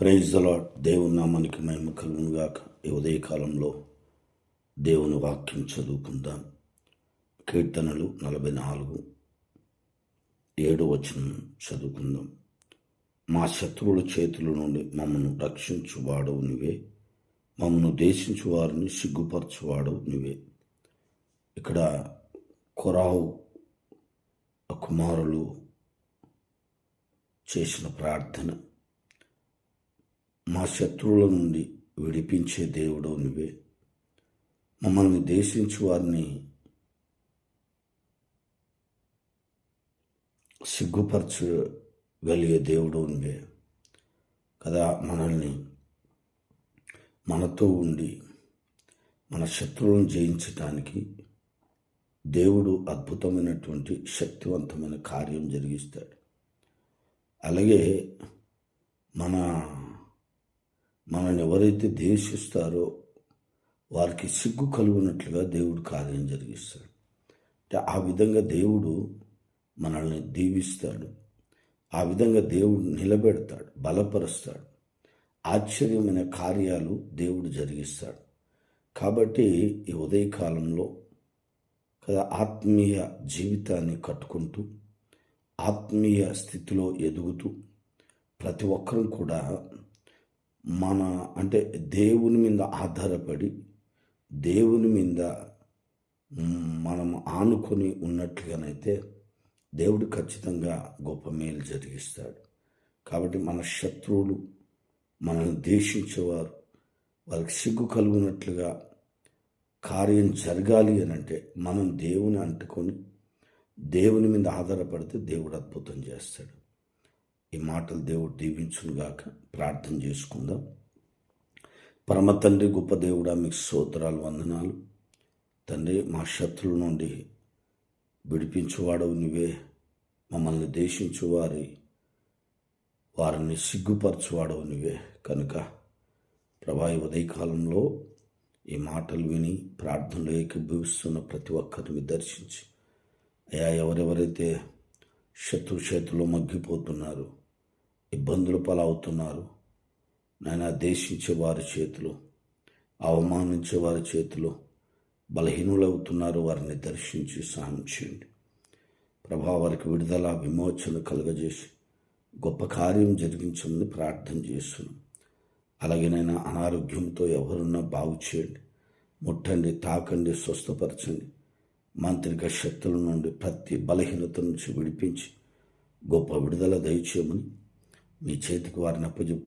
Praise allot దేవుని నామానికి మేము కలుగునుగాక ఈ ఉదయకాలంలో దేవుని వాక్యం చదువుకుందాం. కీర్తనలు నలభై నాలుగు ఏడు వచనం చదువుకుందాం. మా శత్రువుల చేతుల నుండి మమ్మను రక్షించువాడవు నువ్వే మమ్మను దేశించు వారిని సిగ్గుపరచువాడవు నువ్వే ఇక్కడ కొరావు కుమారులు చేసిన ప్రార్థన మా శత్రువుల నుండి విడిపించే దేవుడు నువ్వే. మమ్మల్ని దేశించు వారిని సిగ్గుపరచగలిగే దేవుడు నువ్వే. కదా మనల్ని మనతో ఉండి మన శత్రువులను జయించటానికి దేవుడు అద్భుతమైనటువంటి శక్తివంతమైన కార్యం జరిగిస్తాడు. అలాగే మన మనల్ని ఎవరైతే ద్వేషిస్తారో వారికి సిగ్గు కలుగునట్లుగా దేవుడు కార్యం జరిగిస్తాడు. అంటే ఆ విధంగా దేవుడు మనల్ని దీవిస్తాడు. ఆ విధంగా దేవుడు నిలబెడతాడు బలపరుస్తాడు. ఆశ్చర్యమైన కార్యాలు దేవుడు జరిగిస్తాడు. కాబట్టి ఈ ఉదయకాలంలో కదా ఆత్మీయ జీవితాన్ని కట్టుకుంటూ ఆత్మీయ స్థితిలో ఎదుగుతూ ప్రతి ఒక్కరూ కూడా మన అంటే దేవుని మీద ఆధారపడి దేవుని మీద మనం ఆనుకొని ఉన్నట్లుగానైతే దేవుడు ఖచ్చితంగా గొప్ప మేలు జరిగిస్తాడు. కాబట్టి మన శత్రువులు మనల్ని దేశించేవారు వాళ్ళకి సిగ్గు కలుగునట్లుగా కార్యం జరగాలి అని అంటే మనం దేవుని అంటుకొని దేవుని మీద ఆధారపడితే దేవుడు అద్భుతం చేస్తాడు. ఈ మాటలు దేవుడు దీవించునుగాక ప్రార్థన చేసుకుందాం. పరమ తండ్రి గొప్ప దేవుడా మీకు సోదరాలు వందనాలు. తండ్రి మా శత్రువుల నుండి విడిపించువాడవు నువ్వే మమ్మల్ని దేశించువారి వారిని సిగ్గుపరచువాడవు నువ్వే కనుక ప్రభావి ఉదయకాలంలో ఈ మాటలు విని ప్రార్థనలు ఏకీభవిస్తున్న ప్రతి ఒక్కరిని దర్శించి అయా ఎవరెవరైతే శత్రు చేతిలో మగ్గిపోతున్నారు. ఇబ్బందులు పాలవుతున్నారు. నాయన దేశించే వారి చేతిలో అవమానించే వారి చేతిలో బలహీనులవుతున్నారు. వారిని దర్శించి సాయం చేయండి. ప్రభా వారికి విడుదల విమోచన కలుగజేసి గొప్ప కార్యం జరిగించమని ప్రార్థన చేస్తున్నాం. అలాగేనైనా అనారోగ్యంతో ఎవరున్నా బాగు చేయండి. ముట్టండి తాకండి స్వస్థపరచండి. మాంత్రిక శక్తుల నుండి ప్రతి బలహీనత నుంచి విడిపించి గొప్ప విడుదల దయచేయమని మీ చేతికి వారిని అప్పచెప్పు